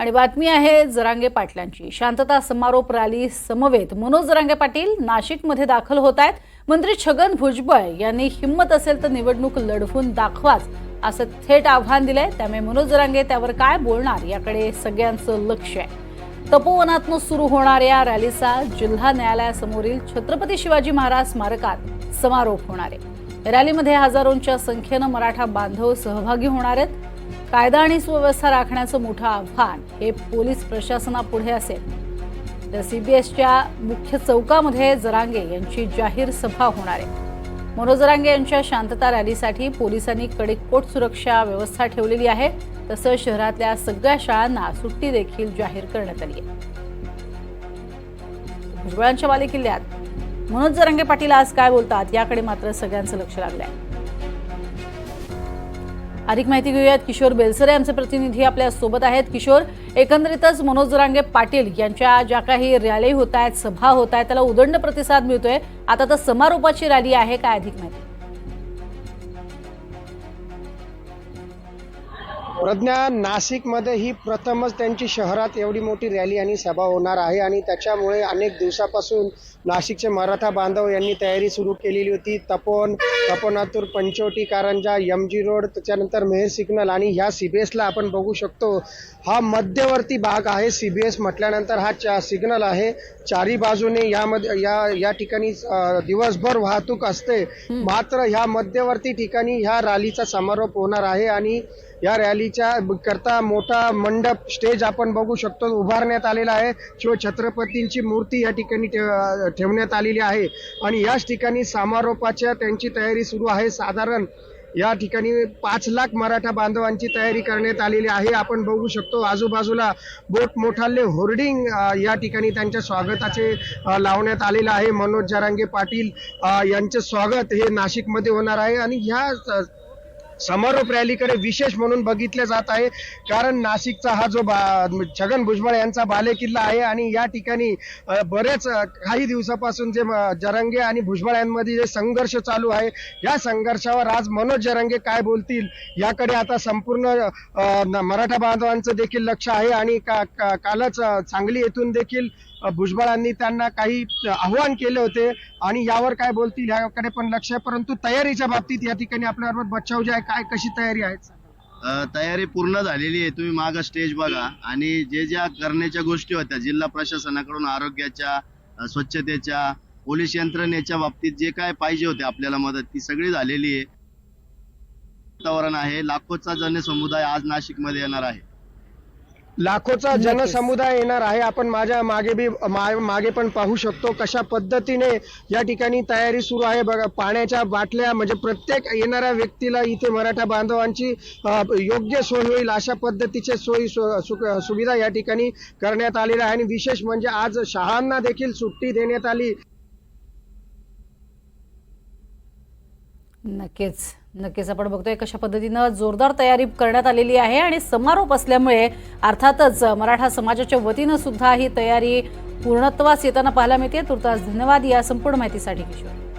आणि बातमी आहे जरांगे पाटलांची. शांतता समारोप रॅली समवेत मनोज जरांगे पाटील नाशिकमध्ये दाखल होत आहेत. मंत्री छगन भुजबळ यांनी हिंमत असेल तर निवडणूक लढवून दाखवाच असं थेट आव्हान दिलंय. त्यामुळे मनोज जरांगे त्यावर काय बोलणार याकडे सगळ्यांचं लक्ष आहे. तपोवनातनं सुरू होणाऱ्या रॅलीचा जिल्हा न्यायालयासमोरील छत्रपती शिवाजी महाराज स्मारकात समारोप होणार आहे. रॅलीमध्ये हजारोंच्या संख्येनं मराठा बांधव सहभागी होणार आहेत. कायदा आणि सुव्यवस्था राखण्याचं मोठं आव्हान हे पोलीस प्रशासनापुढे असेल. तर सीबीएसच्या मुख्य चौकामध्ये जरांगे यांची जाहीर सभा होणार आहे. मनोज जरांगे यांच्या शांतता रॅलीसाठी पोलिसांनी कडेकोट सुरक्षा व्यवस्था ठेवलेली आहे. तसंच शहरातल्या सगळ्या शाळांना सुट्टी देखील जाहीर करण्यात आली आहे. भुजबळांच्या बालेकिल्ल्यात. मनोज जरांगे पाटील आज काय बोलतात? याकडे मात्र सगळ्यांचं लक्ष लागलं आहे अधिक माहिती घेऊयात. किशोर बेलसरे आमचे प्रतिनिधी आपल्यासोबत आहेत. किशोर एकंदरीतच मनोज जरांगे पाटील यांच्या ज्या काही रॅली होत आहेत सभा होत आहेत त्याला उदंड प्रतिसाद मिळतोय. आता तर समारोपाची रॅली आहे. काय अधिक माहिती? प्रज्ञा नाशिकमध्ये ही प्रथमच त्यांची शहरात एवढी मोठी रॅली आणि सभा होणार आहे आणि त्याच्यामुळे अनेक दिवसापासून नाशिकचे मराठा बांधव यांनी तयारी सुरू केलेली होती. तपोन तपोनातूर Panchavati Karanja M G road त्याच्यानंतर मेहर सिग्नल आणि ह्या सी बी एसला आपण बघू शकतो. हा मध्यवर्ती भाग आहे. सी बी एस म्हटल्यानंतर हा चा सिग्नल आहे. चारी बाजूने यामध्ये या या ठिकाणी दिवसभर वाहतूक असते. मात्र ह्या मध्यवर्ती ठिकाणी ह्या रॅलीचा समारोप होणार आहे आणि या रॅलीच्या करता मोठा मंडप स्टेज आपण बघू शकतो. उभारण्यात आलेला आहे. शिव छत्रपतींची मूर्ती या ठिकाणी ठेव- ठेवण्यात आलेली आहे. आणि याच ठिकाणी समारोपाच्या त्यांची तयारी सुरू आहे. साधारण या ठिकाणी पाच लाख मराठा बांधवांची तयारी करण्यात आलेली आहे. आपण बघू शकतो आजूबाजूला बोट मोठाले होर्डिंग या ठिकाणी त्यांच्या स्वागताचे लावण्यात आलेलं आहे. मनोज जरांगे पाटील यांचं यांचे स्वागत हे नाशिकमध्ये होणार आहे. आणि ह्या समारोप रॅलीकडे विशेष म्हणून बघितले जात आहे. कारण नाशिकचा हा जो बा- छगन भुजबळ यांचा बालेकिल्ला आहे आणि या ठिकाणी बरेच काही दिवसापासून जे जरंगे आणि भुजबळ यांमध्ये जे संघर्ष चालू आहे या संघर्षावर आज मनोज जरंगे काय बोलतील याकडे आता संपूर्ण मराठा बांधवांचं देखील लक्ष आहे आणि का- का- कालच सांगली येथून देखील भुजबळांनी त्यांना काही आव्हान केले होते आणि यावर काय बोलतील याकडे पण लक्ष आहे. परंतु तयारीच्या बाबतीत या ठिकाणी आपल्याबरोबर बच्चाव जे आहे काय कशी तयारी आहे? तयारी पूर्ण झालेली आहे. तुम्ही माग स्टेज बघा. आणि जे ज्या करण्याच्या गोष्टी होत्या जिल्हा प्रशासनाकडून आरोग्याच्या स्वच्छतेच्या पोलीस यंत्रणेच्या बाबतीत जे काय पाहिजे होते आपल्याला मदत ती सगळी झालेली आहे. वातावरण आहे. लाखोचा जनसमुदाय आज नाशिकमध्ये येणार आहे. लाखोचा. जनसमुदाय येणार आहे. आपण माझ्या मागे बी मागे पण पाहू शकतो कशा पद्धतीने या ठिकाणी तयारी सुरू आहे. बघा पाण्याच्या बाटल्या म्हणजे प्रत्येक येणाऱ्या व्यक्तीला इथे मराठा बांधवांची योग्य सोय होईल अशा पद्धतीचे सोयी सुविधा या ठिकाणी करण्यात आलेल्या आहे आणि विशेष म्हणजे आज शाळांना देखील सुट्टी देण्यात आली. नक्कीच. नक्कीच आपण बघतोय कशा पद्धतीनं जोरदार तयारी करण्यात आलेली आहे आणि समारोप असल्यामुळे अर्थातच मराठा समाजाच्या वतीनं सुद्धा ही तयारी पूर्णत्वास येताना पाहायला मिळते. तुर्तास धन्यवाद या संपूर्ण माहितीसाठी किशोर.